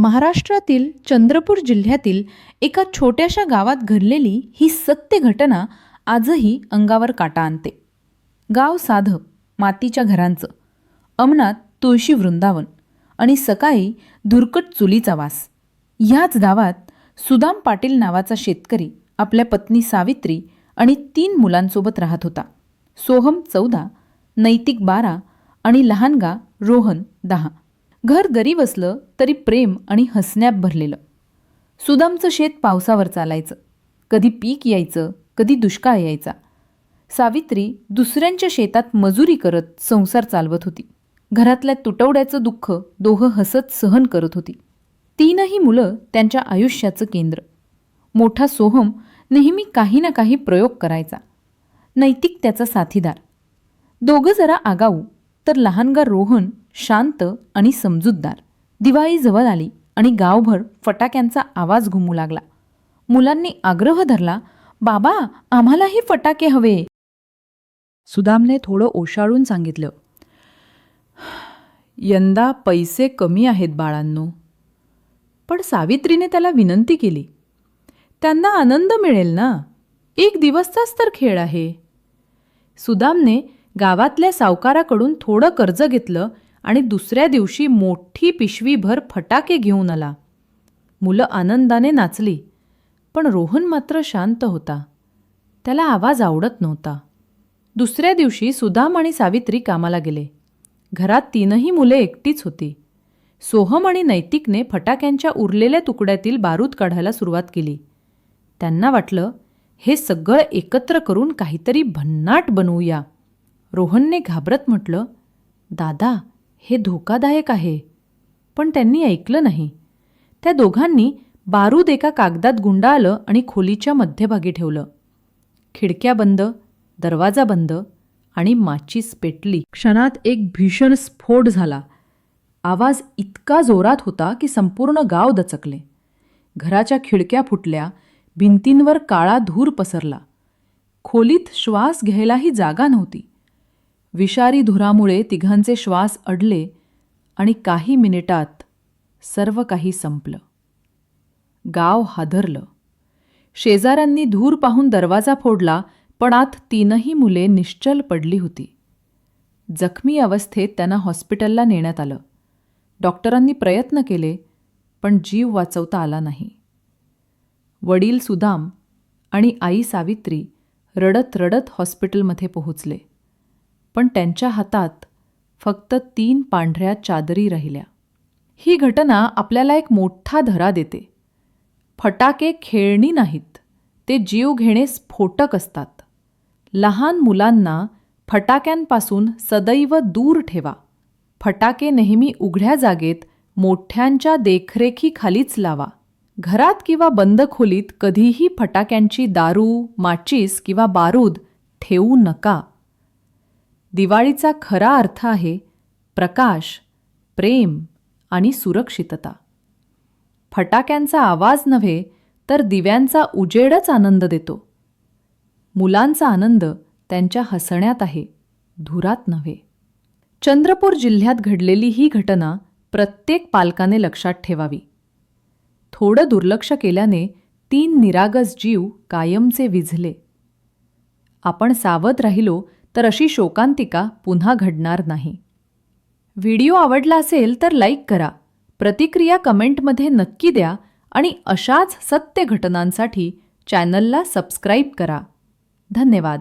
महाराष्ट्रातील चंद्रपूर जिल्ह्यातील एका छोट्याशा गावात घडलेली ही सत्य घटना आजही अंगावर काटा आणते. गाव साधं मातीच्या घरांचं. अमनात तुळशी वृंदावन आणि सकाळी धुरकट चुलीचा वास. ह्याच गावात सुदाम पाटील नावाचा शेतकरी आपल्या पत्नी सावित्री आणि तीन मुलांसोबत राहत होता. सोहम चौदा नैतिक बारा आणि लहानगा रोहन दहा. घर गरीब असलं तरी प्रेम आणि हसण्यात भरलेलं. सुदामचं शेत पावसावर चालायचं. कधी पीक यायचं कधी दुष्काळ यायचा. सावित्री दुसऱ्यांच्या शेतात मजुरी करत संसार चालवत होती. घरातल्या तुटवड्याचं दुःख दोघं हसत सहन करत होती. तीनही मुलं त्यांच्या आयुष्याचं केंद्र. मोठा सोहम नेहमी काही ना काही प्रयोग करायचा. नैतिक त्याचा साथीदार. दोघं जरा आगाऊ तर लहानगा रोहन शांत आणि समजूतदार. दिवाळी जवळ आली आणि गावभर फटाक्यांचा आवाज घुमू लागला. मुलांनी आग्रह धरला बाबा आम्हालाही फटाके हवे. सुदामने थोडं ओशाळून सांगितलं यंदा पैसे कमी आहेत बाळांनो. पण सावित्रीने त्याला विनंती केली त्यांना आनंद मिळेल ना? एक दिवसचाच तर खेळ आहे. सुदामने गावातल्या सावकाराकडून थोडं कर्ज घेतलं आणि दुसऱ्या दिवशी मोठी पिशवीभर फटाके घेऊन आला. मुलं आनंदाने नाचली पण रोहन मात्र शांत होता. त्याला आवाज आवडत नव्हता. दुसऱ्या दिवशी सुदाम आणि सावित्री कामाला गेले. घरात तीनही मुले एकटीच होती. सोहम आणि नैतिकने फटाक्यांच्या उरलेल्या तुकड्यातील बारूद काढायला सुरुवात केली. त्यांना वाटलं हे सगळं एकत्र करून काहीतरी भन्नाट बनवूया. रोहनने घाबरत म्हटलं दादा हे धोकादायक आहे. पण त्यांनी ऐकलं नाही. त्या दोघांनी बारूद एका कागदात गुंडाळलं आणि खोलीच्या मध्यभागी ठेवलं. खिडक्या बंद दरवाजा बंद आणि माचीस पेटली. क्षणात एक भीषण स्फोट झाला. आवाज इतका जोरात होता की संपूर्ण गाव दचकले. घराच्या खिडक्या फुटल्या भिंतींवर काळा धूर पसरला. खोलीत श्वास घ्यायलाही जागा नव्हती. विषारी धुरामुळे तिघांचे श्वास अडले आणि काही मिनिटात सर्व काही संपलं. गाव हादरलं. शेजाऱ्यांनी धूर पाहून दरवाजा फोडला पण आत तीनही मुले निश्चल पडली होती. जखमी अवस्थेत त्यांना हॉस्पिटलला नेण्यात आलं. डॉक्टरांनी प्रयत्न केले पण जीव वाचवता आला नाही. वडील सुदाम आणि आई सावित्री रडत रडत हॉस्पिटलमध्ये पोहोचले. पण त्यांच्या हातात फक्त तीन पांढऱ्या चादरी राहिल्या. ही घटना आपल्याला एक मोठा धरा देते. फटाके खेळणी नाहीत ते जीव घेणे स्फोटक असतात. लहान मुलांना फटाक्यांपासून सदैव दूर ठेवा. फटाके नेहमी उघड्या जागेत मोठ्यांच्या देखरेखीखालीच लावा. घरात किंवा बंद खोलीत कधीही फटाक्यांची दारू माचीस किंवा बारूद ठेवू नका. दिवाळीचा खरा अर्थ आहे प्रकाश प्रेम आणि सुरक्षितता. फटाक्यांचा आवाज नव्हे तर दिव्यांचा उजेडच आनंद देतो. मुलांचा आनंद त्यांच्या हसण्यात आहे धुरात नव्हे. चंद्रपूर जिल्ह्यात घडलेली ही घटना प्रत्येक पालकाने लक्षात ठेवावी. थोडं दुर्लक्ष केल्याने तीन निरागस जीव कायमचे विझले. आपण सावध राहिलो तर अशी शोकांतिका पुन्हा घडणार नाही. व्हिडिओ आवडला असेल तर लाईक करा प्रतिक्रिया कमेंटमध्ये नक्की द्या आणि अशाच सत्य घटनांसाठी चॅनलला सबस्क्राईब करा. धन्यवाद.